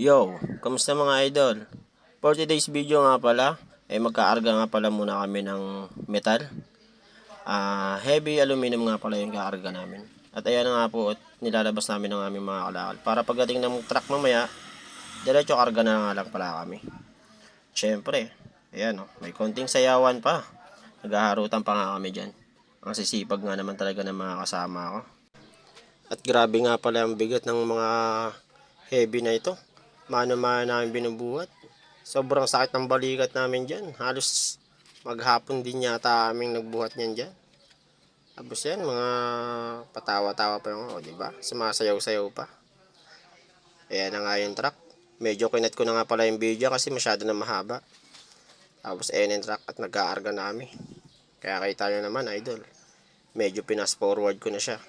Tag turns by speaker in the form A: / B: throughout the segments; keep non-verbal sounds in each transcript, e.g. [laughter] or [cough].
A: Yo, kamusta mga idol? For today's video nga pala, ay magkaarga nga pala muna kami ng metal. Ah, heavy aluminum nga pala yung kaarga namin. At ayan nga po, nilalabas namin ng aming mga kalakal. Para pagdating ng truck mamaya, diretso karga na nga lang pala kami. Siyempre, ayan o, may konting sayawan pa. Naghaharutan pa nga kami dyan. Ang sisipag nga naman talaga ng mga kasama ko. At grabe nga pala ang bigat ng mga heavy na ito. Mano-mano namin binubuhat. Sobrang sakit ng balikat namin dyan. Halos maghapon din yata aming nagbuhat niyan dyan. Tapos yan, mga patawa-tawa pa yung, oh, di ba? Sumasayaw-sayaw pa. Ayan na nga yung truck. Medyo kinat ko na nga pala yung video kasi masyado na mahaba. Tapos ayan yung truck at nag-aarga na kami. Kaya kita nyo naman, idol. Medyo pinas forward ko na siya.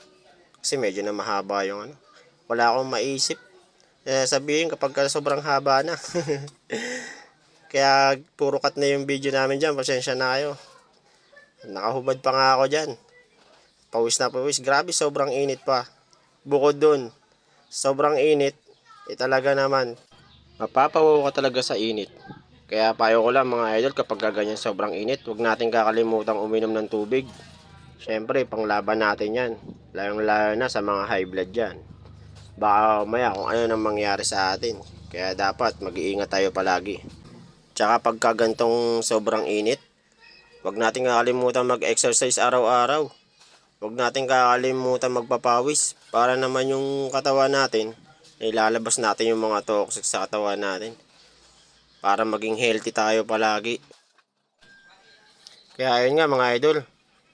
A: Kasi medyo na mahaba yung ano. Wala akong maisip. Eh, sabihin kapag ka sobrang haba na. [laughs] Kaya puro cut na yung video namin dyan. Pasensya na kayo. Nakahubad pa nga ako dyan. Pawis na pawis. Grabe, sobrang init pa. Bukod dun, sobrang init. Eh talaga naman, mapapawaw ka talaga sa init. Kaya payo ko lang mga idol kapag ganyan sobrang init, huwag natin kakalimutan uminom ng tubig. Siyempre, panglaban natin yan. Layong-layo na sa mga high blood dyan. Baka maya kung ano nang mangyari sa atin. Kaya dapat mag-iingat tayo palagi. Tsaka pagka gantong sobrang init, huwag natin kakalimutan mag-exercise araw-araw. Huwag natin kakalimutan magpapawis para naman yung katawan natin, ilalabas natin yung mga toxic sa katawan natin. Para maging healthy tayo palagi. Kaya ayun nga mga idol,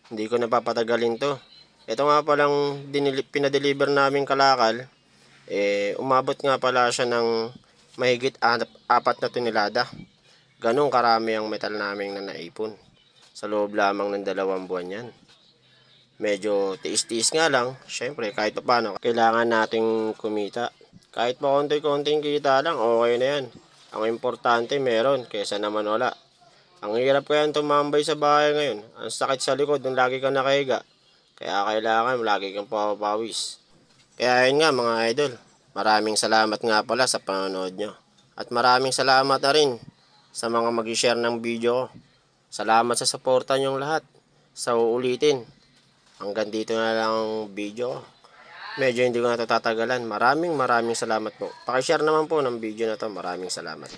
A: hindi ko napapatagalin to. Ito nga palang pinadeliver namin kalakal, eh, umabot nga pala siya ng mahigit apat na tonelada. Ganong karami ang metal naming na naipon. Sa loob lamang ng dalawang buwan yan. Medyo tiis-tiis nga lang. Siyempre, kahit pa paano, kailangan nating kumita. Kahit pa konti-konting kita lang, okay na yan. Ang importante, meron, kesa naman wala. Ang hirap kaya tumambay sa bahay ngayon. Ang sakit sa likod nung lagi kang nakahiga. Kaya kailangan lagi kang papawis. Kaya yun nga mga idol. Maraming salamat nga pala sa panonood nyo. At maraming salamat na rin sa mga mag-share ng video ko. Salamat sa suporta nyong lahat. Sa uulitin. Hanggang dito na lang ang video ko. Medyo hindi ko na tatagalan. Maraming maraming salamat po. Pakishare naman po ng video na to. Maraming salamat.